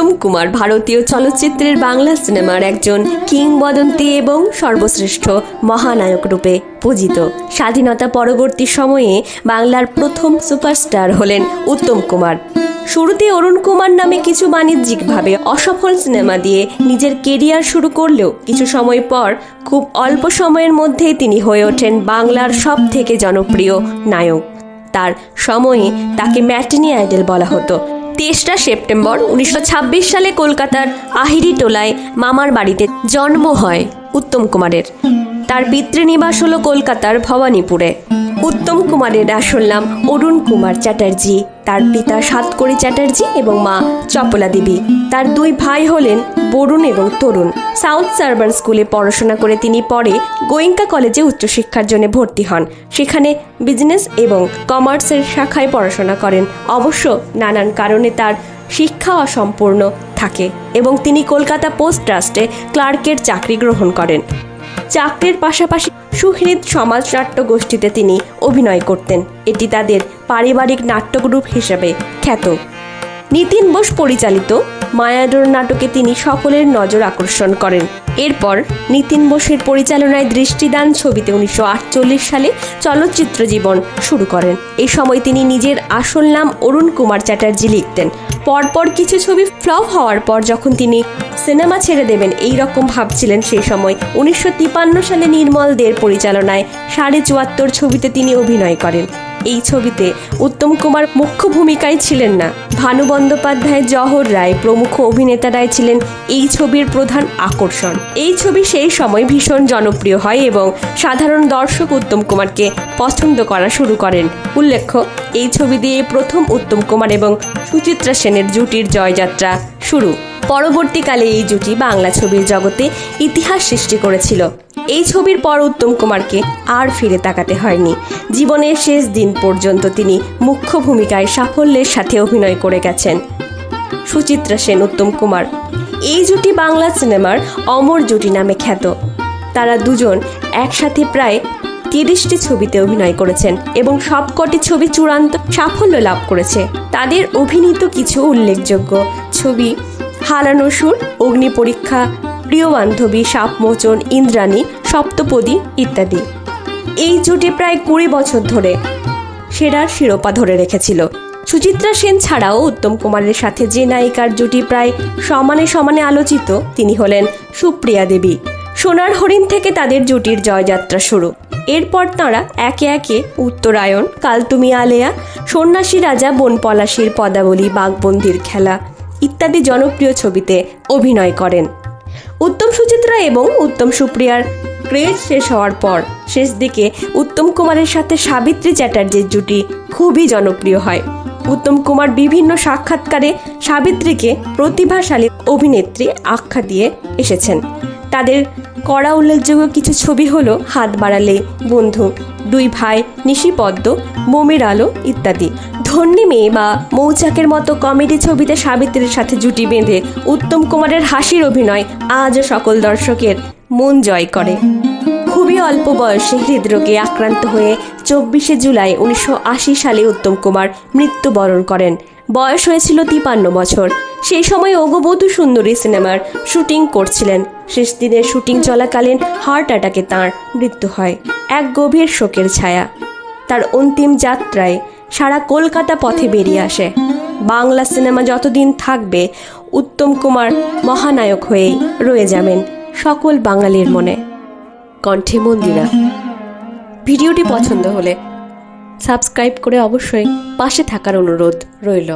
উত্তম কুমার ভারতীয় চলচ্চিত্রের বাংলা সিনেমার একজন কিংবদন্তি এবং সর্বশ্রেষ্ঠ মহানায়ক রূপে পূজিত। স্বাধীনতা পরবর্তী সময়ে বাংলার প্রথম সুপারস্টার হলেন উত্তম কুমার। শুরুতে অরুণ কুমার নামে কিছু বাণিজ্যিকভাবে অসফল সিনেমা দিয়ে নিজের কেরিয়ার শুরু করলেও কিছু সময় পর খুব অল্প সময়ের মধ্যেই তিনি হয়ে ওঠেন বাংলার সব থেকে জনপ্রিয় নায়ক। তার সময়ে তাকে ম্যাটিনি আইডল বলা হতো। তেসরা সেপ্টেম্বর উনিশশো ছাব্বিশ সালে কলকাতার আহিরি টোলায় মামার বাড়িতে জন্ম হয় উত্তম কুমারের। তার পিতৃনিবাস হলো কলকাতার ভবানীপুরে। উত্তম কুমারের আসল নাম অরুণ কুমার চ্যাটার্জি। তার পিতা সাতকড়ি চ্যাটার্জি এবং মা চপলা দেবী। তার দুই ভাই হলেন বরুণ এবং তরুণ। সাউথ সার্বান স্কুলে পড়াশোনা করে তিনি পরে গোয়েঙ্কা কলেজে উচ্চশিক্ষার জন্য ভর্তি হন। সেখানে বিজনেস এবং কমার্সের শাখায় পড়াশোনা করেন। অবশ্য নানান কারণে তার শিক্ষা অসম্পূর্ণ থাকে এবং তিনি কলকাতা পোস্ট ট্রাস্টে ক্লার্কের চাকরি গ্রহণ করেন। চাকরির পাশাপাশি সুহৃদ সমাজ নাট্য গোষ্ঠীতে তিনি অভিনয় করতেন। এটি তাদের পারিবারিক নাট্যগ্রুপ হিসেবে খ্যাত। নিতিন বোস পরিচালিত মায়াডোর নাটকে তিনি সকলের নজর আকর্ষণ করেন। এরপর নিতিন বোসের পরিচালনায় দৃষ্টিদান ছবিতে উনিশশো আটচল্লিশ সালে চলচ্চিত্র জীবন শুরু করেন। এই সময় তিনি নিজের আসল নাম অরুণ কুমার চ্যাটার্জি লিখতেন। পরপর কিছু ছবি ফ্লপ হওয়ার পর যখন তিনি সিনেমা ছেড়ে দেবেন, এই রকম ভাবছিলেন সেই সময়। উনিশশো সালে নির্মল দের পরিচালনায় সাড়ে চুয়াত্তর ছবিতে তিনি অভিনয় করেন। এই ছবিতে উত্তম কুমার মুখ্য ভূমিকায় ছিলেন না। ভানু বন্দ্যোপাধ্যায় জহর রায় প্রমুখ অভিনেতারাই ছিলেন এই ছবির প্রধান আকর্ষণ। এই ছবি সেই সময় ভীষণ জনপ্রিয় হয় এবং সাধারণ দর্শক উত্তম কুমারকে পছন্দ করা শুরু করেন। উল্লেখ্য, এই ছবি দিয়ে প্রথম উত্তম কুমার এবং সুচিত্রা সেনের জুটির জয়যাত্রা শুরু। পরবর্তীকালে এই জুটি বাংলা ছবির জগতে ইতিহাস সৃষ্টি করেছিল। এই ছবির পর উত্তম কুমারকে আর ফিরে তাকাতে হয়নি। জীবনের শেষ দিন পর্যন্ত তিনি মুখ্য ভূমিকায় সাফল্যের সাথে অভিনয় করে গেছেন। সুচিত্রা সেন, উত্তম কুমার। এই জুটি বাংলা সিনেমার অমর জুটি নামে খ্যাত। তারা দুজন একসাথে প্রায় তিরিশটি ছবিতে অভিনয় করেছেন এবং সবকটি ছবি চূড়ান্ত সাফল্য লাভ করেছে। তাদের অভিনীত কিছু উল্লেখযোগ্য ছবি হারানো সুর, অগ্নি পরীক্ষা, প্রিয় বান্ধবী, সাপমোচন, ইন্দ্রাণী, সপ্তপদী ইত্যাদি। এই জুটি প্রায় কুড়ি বছর ধরে সেরার শিরোপা ধরে রেখেছিল। সুচিত্রা সেন ছাড়াও উত্তম কুমারের সাথে যে নায়িকার জুটি প্রায় সমানে সমানে আলোচিত, তিনি হলেন সুপ্রিয়া দেবী। সোনার হরিণ থেকে তাদের জুটির জয়যাত্রা শুরু। এরপর তাঁরা একে একে উত্তরায়ণ, কালতুমি আলেয়া, সন্ন্যাসী রাজা বন পলাশির পদাবলী, বাঘবন্দির খেলা ইত্যাদি জনপ্রিয় ছবিতে অভিনয় করেন। উত্তম সুচিত্রা এবং উত্তম সুপ্রিয়ার ক্রেজ শেষ হওয়ার পর শেষ দিকে উত্তম কুমারের সাথে সাবিত্রী চ্যাটার্জির জুটি খুবই জনপ্রিয় হয়। উত্তম কুমার বিভিন্ন সাক্ষাৎকারে সাবিত্রীকে প্রতিভাশালী অভিনেত্রী আখ্যা দিয়ে এসেছেন। তাদের করা উল্লেখযোগ্য কিছু ছবি হলো হাত বাড়ালে বন্ধু, দুই ভাই নিশিপদ্ম, মোমের আলো ইত্যাদি। ধন্যী মেয়ে বা মৌচাকের মতো কমেডি ছবিতে সাবিত্রীর সাথে জুটি বেঁধে উত্তম কুমারের হাসির অভিনয় আজও সকল দর্শকের মন জয় করে। খুবই অল্প বয়সে হৃদরোগে আক্রান্ত হয়ে চব্বিশে জুলাই উনিশশো আশি সালে উত্তম কুমার মৃত্যুবরণ করেন। বয়স হয়েছিল তিপান্ন বছর। সেই সময় অগবধূ সুন্দরী সিনেমার শুটিং করছিলেন। শেষ দিনের শুটিং চলাকালীন হার্ট অ্যাটাকে তাঁর মৃত্যু হয়। এক গভীর শোকের ছায়া। তার অন্তিম যাত্রায় সারা কলকাতা পথে বেরিয়ে আসে। বাংলা সিনেমা যতদিন থাকবে, উত্তম কুমার মহানায়ক হয়েই রয়ে যাবেন সকল বাঙালির মনে। কণ্ঠে মন্দিরা। ভিডিওটি পছন্দ হলে সাবস্ক্রাইব করে অবশ্যই পাশে থাকার অনুরোধ রইল।